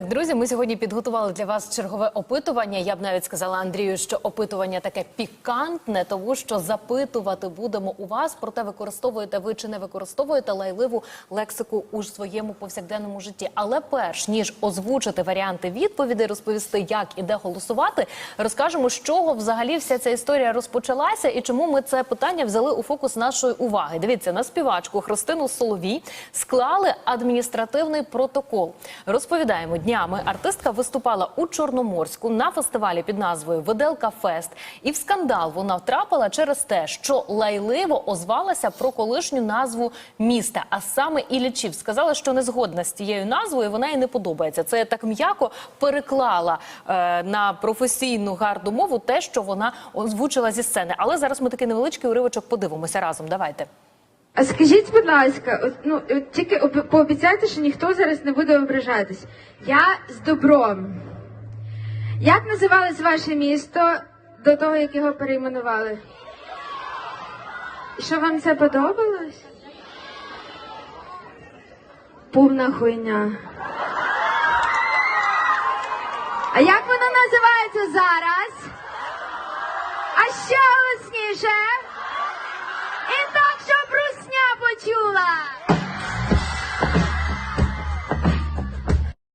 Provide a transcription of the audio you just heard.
Друзі, ми сьогодні підготували для вас чергове опитування. Я б навіть сказала Андрію, що опитування таке пікантне, тому що запитувати будемо у вас, проте використовуєте ви чи не використовуєте лайливу лексику у своєму повсякденному житті. Але перш ніж озвучити варіанти відповідей, розповісти, як і де голосувати, розкажемо, з чого взагалі вся ця історія розпочалася і чому ми це питання взяли у фокус нашої уваги. Дивіться на співачку Христину Соловій склали адміністративний протокол. Розповідаємо, днями артистка виступала у Чорноморську на фестивалі під назвою Виделка Фест. І в скандал вона втрапила через те, що лайливо озвалася про колишню назву міста, а саме Іллічів. Сказала, що не згодна з цією назвою, вона їй не подобається. Це так м'яко переклала е, на професійну гарну мову те, що вона озвучила зі сцени. Але зараз ми такий невеличкий уривочок подивимося разом. Давайте. А скажіть, будь ласка, от, ну от тільки об- пообіцяйте, що ніхто зараз не буде ображатись. Я з добром. Як називалось ваше місто до того, як його перейменували? Що вам це подобалось? Повна хуйня. А як воно називається зараз? А ще голосніше.